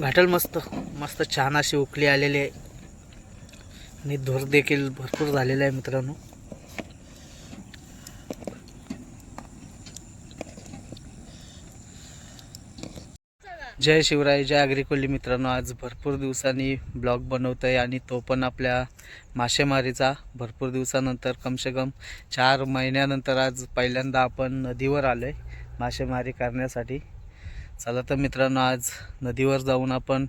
घाटल मस्त मस्त छान अशी उकली आलेली आहे. आणि धूर देखील भरपूर झालेला आहे मित्रांनो. जय शिवराय जय अग्रिकोली मित्रांनो. आज भरपूर दिवसांनी ब्लॉग बनवत आहे आणि तो पण आपल्या मासेमारीचा भरपूर दिवसानंतर कमसे कम चार महिन्यानंतर आज पहिल्यांदा आपण नदीवर आलो आहे मासेमारी करण्यासाठी. चला तर मित्रांनो आज नदीवर जाऊन आपण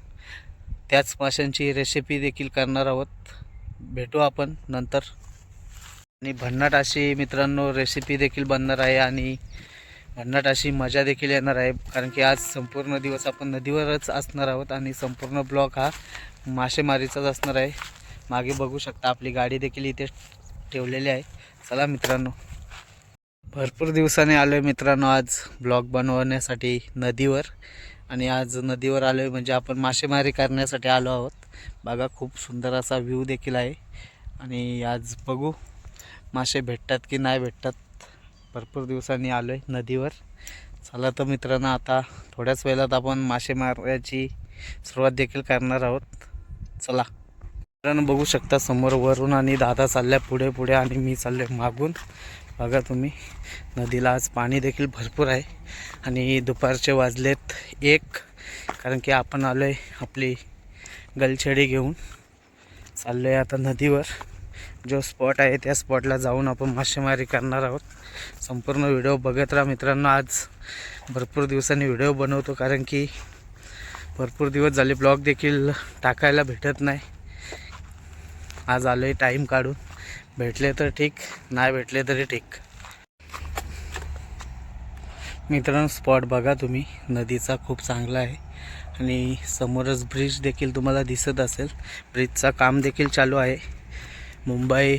त्याच माशांची रेसिपी देखील करणार आहोत. भेटू आपण नंतर. आणि भन्नाट अशी मित्रांनो रेसिपी देखील बनणार आहे आणि भन्नाट अशी मजा देखील येणार आहे. कारण की आज संपूर्ण दिवस आपण नदीवरच असणार आहोत आणि संपूर्ण ब्लॉक हा मासेमारीचाच असणार आहे. मागे बघू शकता आपली गाडी देखील इथे ठेवलेली आहे. चला मित्रांनो. भरपूर दिवसाने आलो आहे मित्रांनो आज ब्लॉग बनवण्यासाठी नदीवर. आणि आज नदीवर आलो आहे म्हणजे आपण मासेमारी करण्यासाठी आलो आहोत. बघा खूप सुंदर असा व्ह्यू देखील आहे. आणि आज बघू मासे भेटतात की नाही भेटतात. भरपूर दिवसांनी आलो आहे नदीवर. चला तर मित्रांनो आता थोड्याच वेळात आपण मासे मारण्याची सुरुवात देखील करणार आहोत. चला. मित्रांनो बघू शकता समोर वरून आणि दादा चालल्या पुढे पुढे आणि मी चाललो मागून. बघा तुम्ही नदीला आज पाणी देखील भरपूर आहे आणि दुपारचे वाजलेत एक कारण की आपण आलो आहे आपली गलछडी घेऊन. चाललो आहे आता नदीवर. जो स्पॉट आहे त्या स्पॉटला जाऊन आपण मासेमारी करणार आहोत. संपूर्ण व्हिडिओ बघत राहा मित्रांनो आज भरपूर दिवसांनी व्हिडिओ बनवतो कारण की भरपूर दिवस झाले ब्लॉग देखील टाकायला भेटत नाही. आज आलो आहे टाईम काढून. भेटले तर ठीक नाही भेटले तरी ठीक. मित्रांनो स्पॉट बघा तुम्ही. नदीचा खूप चांगला आहे. आणि समोरच ब्रिज देखील तुम्हाला दिसत असेल. ब्रिजचा काम देखील चालू आहे. मुंबई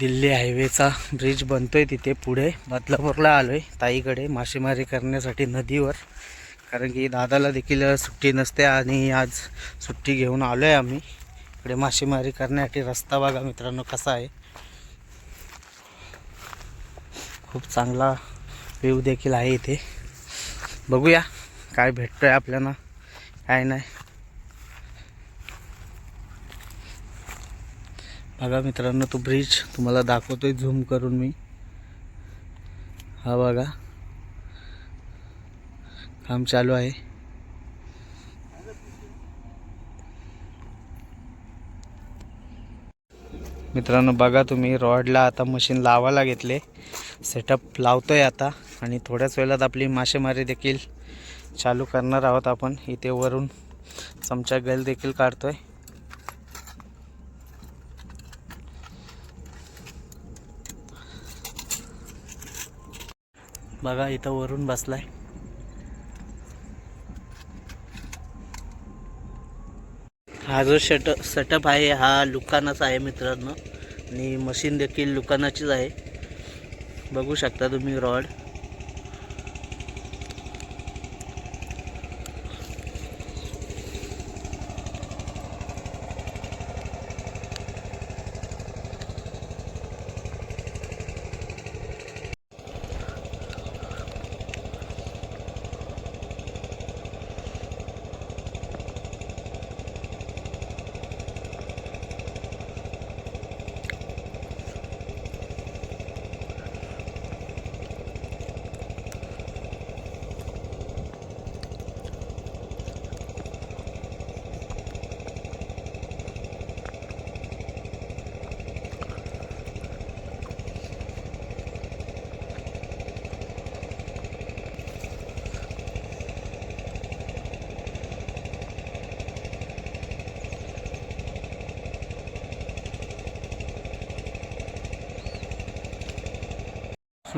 दिल्ली हायवेचा ब्रिज बनतोय तिथे पुढे. बदलापूरला आलो आहे ताईकडे मासेमारी करण्यासाठी नदीवर. कारण की दादाला देखील सुट्टी नसते आणि आज सुट्टी घेऊन आलो आहे आम्ही. इकडे मासेमारी करण्यासाठी रस्ता बघा मित्रांनो कसा आहे. खूप चांगला व्ह्यू देखील आहे इथे. बघूया काय भेटतोय आपल्याला काय नाही. बघा मित्रांनो तो ब्रिज तुम्हाला दाखवतोय झूम करून मी. हा बघा. काम चालू आहे. मित्रांनो बघा तुम्ही रॉडला आता मशीन लावायला घेतले. सेटअप लावतो आहे आता. आणि थोड्याच वेळात आपली मासेमारी देखील चालू करणार आहोत आपण. इथे वरून चमचा गैल देखील काढतो आहे बघा इथं वरून बसला आहे हा जो शट सेटअप आहे हा लुकानाचा आहे मित्रांनो. आणि मशीन देखील लुकानाचीच आहे. बघू शकता तुम्ही रॉड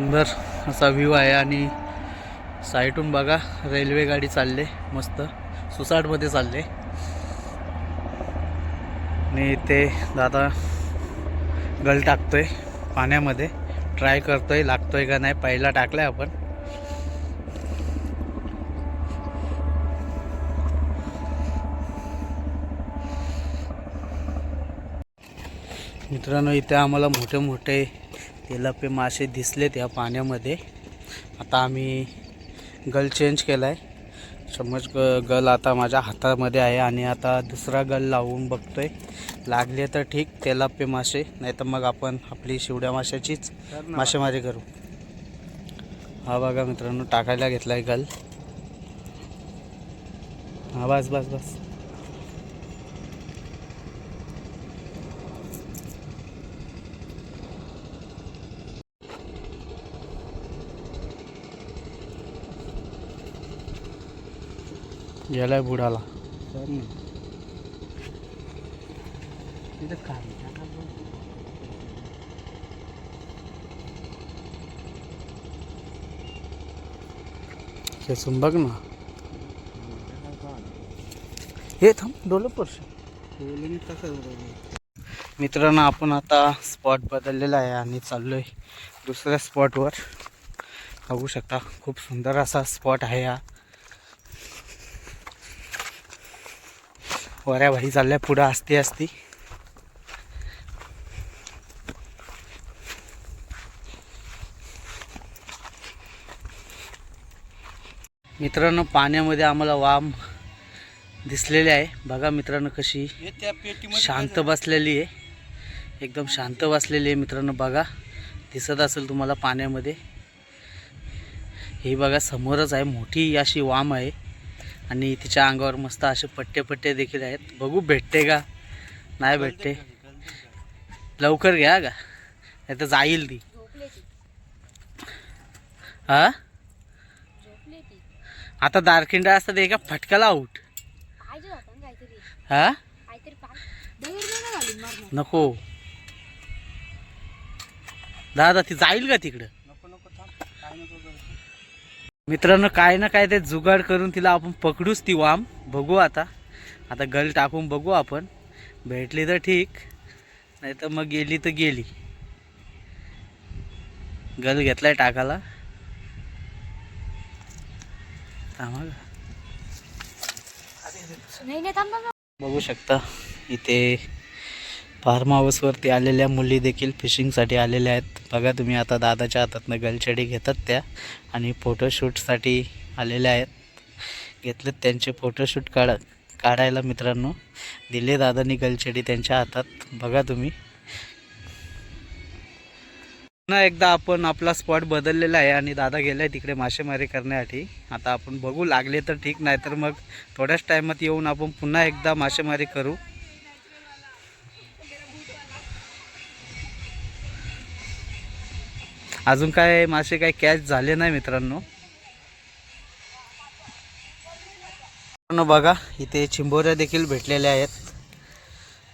सुंदर असा व्ह्यू आहे आणि साईटून बघा रेल्वे गाडी चालले मस्त. सुसाटमध्ये चालले. आणि ते दादा गल टाकतोय पाण्यामध्ये. ट्राय करतोय लागतोय का नाही पहिला टाकलाय आपण. मित्रांनो इथे आम्हाला मोठे मोठे तेलापे मासे दिसले त्या पाण्यामध्ये. आता आम्ही गल चेंज केला आहे समज ग गल आता माझ्या हातामध्ये आहे आणि आता दुसरा गल लावून बघतोय. लागले तर ठीक तेलापे मासे नाही तर मग आपण आपली शिवड्या माशाचीच मासेमारी करू. हा बघा मित्रांनो टाकायला घेतला आहे गल. हा बस बस बस. गेलाय बुडाला. खेचून बघ ना. हे थांब डोलं पर्स मित्रांनो आपण आता स्पॉट बदललेला आहे आणि चाललोय दुसऱ्या स्पॉटवर बघू शकता खूप सुंदर असा स्पॉट आहे हा. वऱ्या भाई चालल्या पुढं असते असती मित्रांनो पाण्यामध्ये आम्हाला वाम दिसलेले आहे. बघा मित्रांनो कशी शांत बसलेली आहे. एकदम शांत बसलेली आहे मित्रांनो बघा. दिसत असेल तुम्हाला पाण्यामध्ये. ही बघा समोरच आहे. मोठी अशी वाम आहे. आणि तिच्या अंगावर मस्त असे पट्टे पट्टे देखील आहेत. बघू भेटते का? नाही भेटते. लवकर घ्या का? नाही तर जाईल ती. हा आता दारखिंडा असतात एका फटकाला आऊट हा नको. दादा ती जाईल का तिकडं? मित्रांनो काय ना काय ते जुगाड करून तिला आपण पकडूच ती वाम. बघू आता. आता गल टाकून बघू आपण. भेटली तर ठीक. नाही तर मग गेली तर गेली. गल घेतलाय टाकाला. थांबा गं. बघू शकता. इथे फार्म हाऊसवरती आलेल्या मुली देखील फिशिंगसाठी आलेल्या आहेत. बघा तुम्ही आता दादाच्या हातातनं गलछडी घेतात त्या आणि फोटोशूटसाठी आलेल्या आहेत. घेतलेत त्यांचे फोटोशूट काढा काढायला मित्रांनो दिले दादानी गलछडी त्यांच्या हातात. बघा तुम्ही. पुन्हा एकदा आपण आपला स्पॉट बदललेला आहे आणि दादा गेला आहे तिकडे मासेमारी करण्यासाठी. आता आपण बघू लागले तर ठीक नाही तर मग थोड्याच टायमात येऊन आपण पुन्हा एकदा मासेमारी करू. अजून काय मासे काय कॅच झाले नाही मित्रांनो. मित्रांनो बघा इथे चिंबोऱ्या देखील भेटलेल्या आहेत.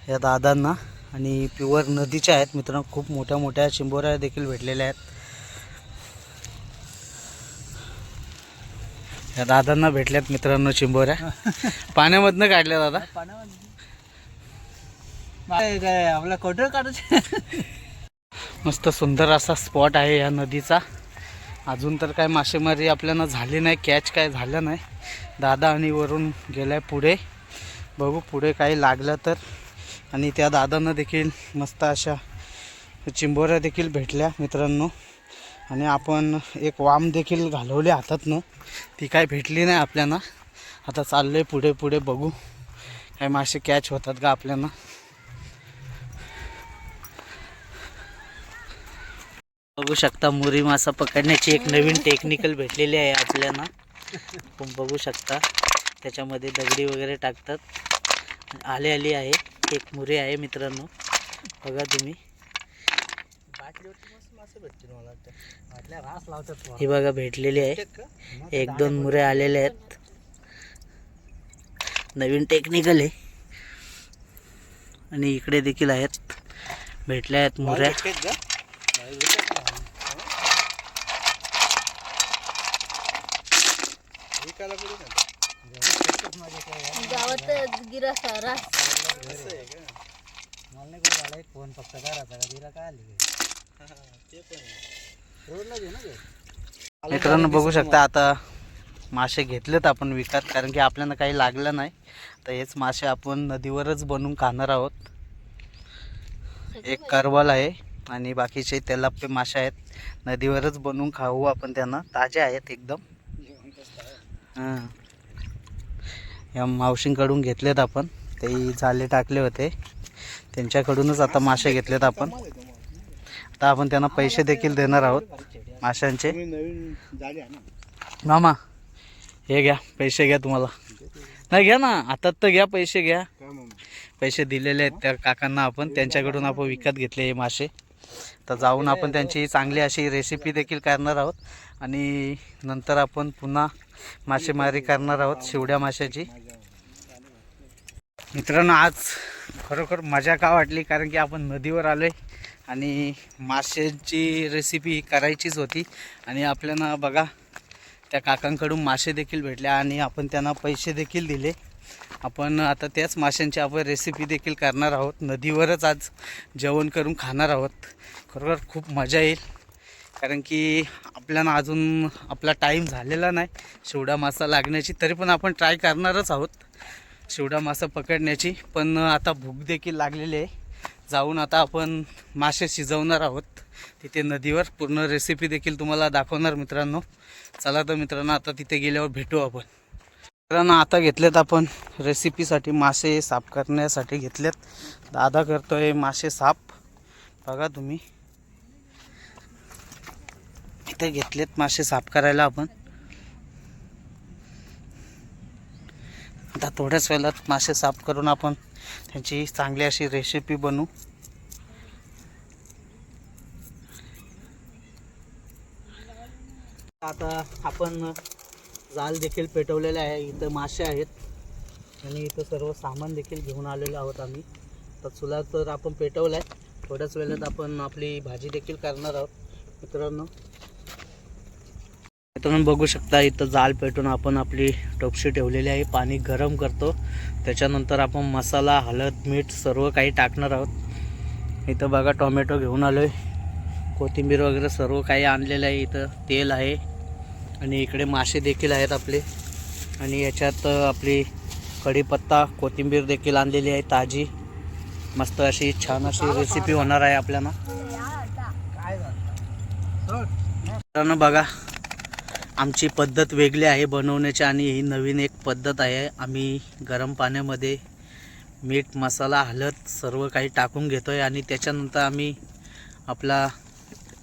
या दादांना आणि प्युअर नदीच्या आहेत मित्रांनो खूप मोठ्या मोठ्या चिंबोऱ्या देखील भेटलेल्या आहेत. या दादांना भेटल्यात मित्रांनो चिंबोऱ्या. पाण्यामधनं काढल्या दादा. काय आपला कोटर काढायचे मस्त सुंदर असा स्पॉट आहे या नदीचा. अजून तर काय मासेमारी आपल्याला झाली नाही कॅच काय झालं नाही. दादा आणि वरून गेलाय पुढे. बघू पुढे काही लागलं तर. आणि त्या दादांना देखील मस्त अशा चिंबोऱ्या देखील भेटल्या मित्रांनो. आणि आपण एक वाम देखील घालवली हातातनं. ती काय भेटली नाही आपल्याला. आता चाललो आहे पुढे पुढे बघू. काय मासे कॅच होतात का आपल्याला. बघू शकता मुरी मासा पकडण्याची एक नवीन टेक्निकल भेटलेली आहे आपल्याला. आपण बघू शकता त्याच्यामध्ये दगडी वगैरे टाकतात. आले आली आहे एक मुरी आहे मित्रांनो. बघा तुम्ही. ही बघा भेटलेली आहे. एक दोन मुरे आलेले आहेत. नवीन टेक्निकल आहे. आणि इकडे देखील आहेत. भेटल्या आहेत मुऱ्या. गावात गिरास रास. फोन फक्त करायचा का तिला काय आली रोडला घे ना मित्रांनो बघू शकता आता मासे घेतलेत आपण विकत कारण की आपल्याला काही लागलं नाही. तर हेच मासे आपण नदीवरच बनवून खाणार आहोत. एक करवल आहे आणि बाकीचे तेलापे मासे आहेत. नदीवरच बनवून खाऊ आपण त्यांना. ताजे आहेत एकदम. हां. या मावशींकडून घेतलेत आपण. ते जाले टाकले होते. त्यांच्याकडूनच आता मासे घेतलेत आपण. आता आपण त्यांना पैसे देखील देणार आहोत माशांचे. मामा हे घ्या पैसे घ्या तुम्हाला. नाही घ्या ना. आता तर घ्या पैसे घ्या. पैसे दिलेले आहेत त्या काकांना आपण. त्यांच्याकडून आपण विकत घेतले हे मासे. तर जाऊन आपण त्यांची चांगली अशी रेसिपी देखील करणार आहोत. आणि नंतर आपण पुन्हा मासेमारी करणार आहोत शिवड्या माशाची. मित्रांनो आज खरोखर मजा का वाटली? कारण की आपण नदीवर आलो आहे आणि माशांची रेसिपी करायचीच होती. आणि आपल्याला बघा त्या काकांकडून मासे देखील भेटले आणि आपण त्यांना पैसे देखील दिले. आपण आता त्याच माशांची आपण रेसिपी देखील करणार आहोत. नदीवरच आज जेवण करून खाणार आहोत. खरोखर खूप मजा येईल. कारण की आपल्याला अजून आपला टाईम झालेला नाही. शिवडा मासा लागण्याची तरी पण आपण ट्राय करणारच आहोत. शिवडा मासा पकडण्याची. पण आता भूक देखील लागलेली आहे. जाऊन आता आपण मासे शिजवणार आहोत. तिथे नदीवर. पूर्ण रेसिपी देखील तुम्हाला दाखवणार मित्रांनो. चला तर मित्रांनो आता तिथे गेल्यावर भेटू आपण. मित्रांनो आता घेतलेत आपण रेसिपीसाठी मासे साफ करण्यासाठी घेतलेत. दादा करतोय मासे साफ. बघा तुम्ही. इथे घेतलेत मासे साफ करायला आपण. आता थोड्याच वेळात मासे साफ करून आपण त्यांची चांगली अशी रेसिपी बनवू. आता आपण जाल देखील पेटवलेले आहे इथं मासे आहेत. आणि इथं सर्व सामान देखील घेऊन आलेलो आहोत आम्ही. तर चुला तर आपण पेटवला आहे थोड्याच वेळात आपण आपली भाजी देखील करणार आहोत. मित्रांनो मित्रांनो बघू शकता इथं जाल पेटून आपण आपली टोपशी ठेवलेली आहे. पाणी गरम करतो. त्याच्यानंतर आपण मसाला हळद मीठ सर्व काही टाकणार आहोत. इथं बघा टोमॅटो घेऊन आलो आहे कोथिंबीर वगैरे सर्व काही आणलेलं आहे. इथं तेल आहे. आणि इकडे मासे देखील आहेत आपले. आणि याच्यात आपली कढीपत्ता कोथिंबीर देखील आणलेली आहे ताजी. मस्त अशी छान अशी रेसिपी होणार आहे आपल्याला. बघा आमची पद्धत वेगळी आहे बनवण्याची आणि ही नवीन एक पद्धत आहे. आम्ही गरम पाण्यामध्ये मीठ मसाला हलद सर्व काही टाकून घेतो आहे आणि त्याच्यानंतर आम्ही आपला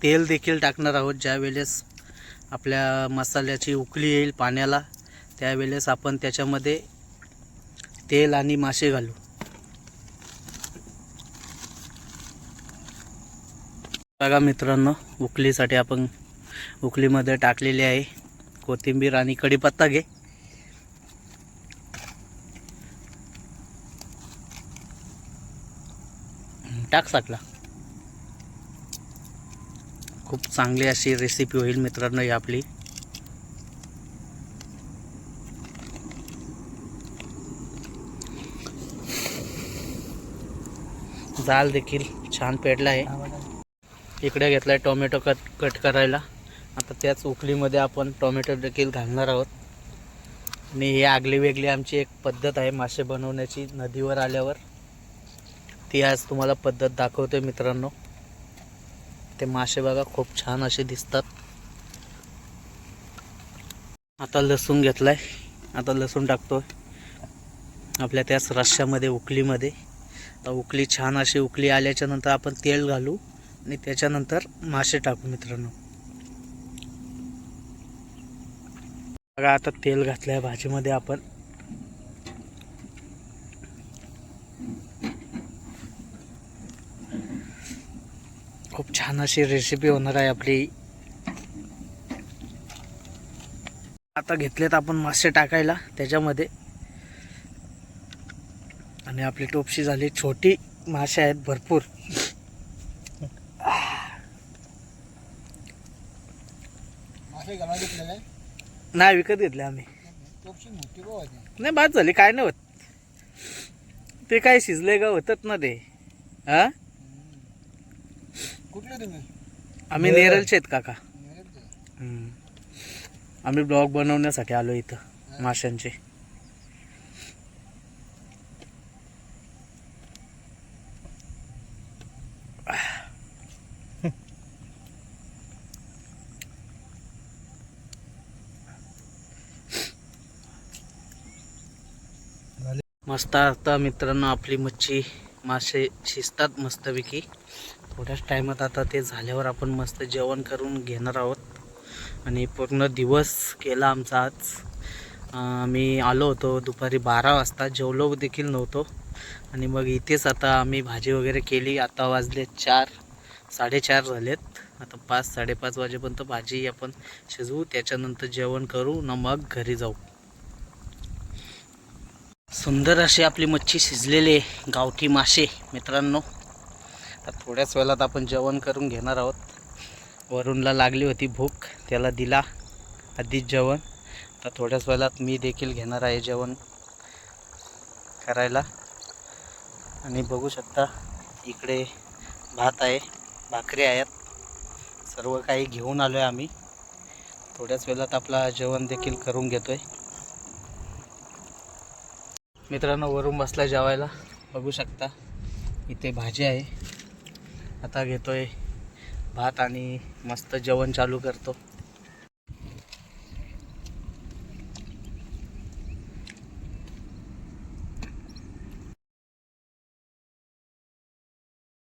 तेल देखील टाकणार आहोत. ज्यावेळेस आपल्या मसाल्याची उकळी येईल पाण्याला त्यावेळेस आपण त्याच्यामध्ये तेल आणि मासे घालू. बघा मित्रांनो उकळीसाठी आपण उकळीमध्ये टाकलेली आहे. कोथिंबीर आणि कढीपत्ता घे. टाक साकला खूप चांगली अशी रेसिपी होईल मित्रांनो ही आपली. जाल देखील छान पेटला आहे. इकडे घेतला आहे टोमॅटो कट कट करायला. आता त्याच उकलीमध्ये आपण टोमॅटो देखील घालणार आहोत. आणि ही आगली वेगळी आमची एक पद्धत आहे मासे बनवण्याची नदीवर आल्यावर. ती आज तुम्हाला पद्धत दाखवते मित्रांनो. ते मासे बघा खूप छान असे दिसतात. आता लसूण घेतलाय. आता लसूण टाकतो आपल्या त्याच रश्श्यामध्ये उकळीमध्ये आता उकळी छान अशी उकळी आल्याच्यानंतर आपण तेल घालू आणि त्याच्यानंतर मासे टाकू मित्रांनो. बघा आता तेल घातलं आहे भाजीमध्ये आपण. खूप छान अशी रेसिपी होणार आहे आपली. आता घेतलेत आपण मासे टाकायला त्याच्यामध्ये. आणि आपली टोपशी झाली. छोटी मासे आहेत भरपूर. मासे घेतलेले. नाही विकत घेतले आम्ही. नाही बाद झाली काय नाही होत. ते काय शिजले का होतात ना ते. हा कुठले तुम्ही? आम्ही नेरलचे आहेत काका. आम्ही ब्लॉग बनवण्यासाठी आलो इथं माशांचे. मस्त आता मित्रांनो आपली मच्छी मासे शिजतात मस्तपैकी. थोड्याच टायमात आता ते झाल्यावर आपण मस्त जेवण करून घेणार आहोत. आणि पूर्ण दिवस केला आमचा आज. मी आम्ही आलो होतो दुपारी बारा वाजता. जेवलो देखील नव्हतो. आणि मग इथेच आता आम्ही भाजी वगैरे केली. आता वाजले चार साडेचार झालेत. आता पाच साडेपाच वाजेपर्यंत भाजी आपण शिजवू. त्याच्यानंतर जेवण करू. न मग घरी जाऊ. सुंदर अशी आपली मच्छी शिजलेले गावठी मासे मित्रांनो. थोड्याच वेळात आपण जेवण करून घेणार आहोत. वरुणला लागली होती भूक त्याला दिला आधीच जेवण. तर थोड्याच वेळात मी देखील घेणार आहे जेवण करायला. आणि बघू शकता इकडे भात आहे भाकरी आहेत. सर्व काही घेऊन आलो आहे आम्ही. थोड्याच वेळात आपला जेवण देखील करून घेतो आहे मित्रांनो वरून बसला जेवायला. बघू शकता इथे भाजी आहे. आता घेतोय भात आणि मस्त जेवण चालू करतो.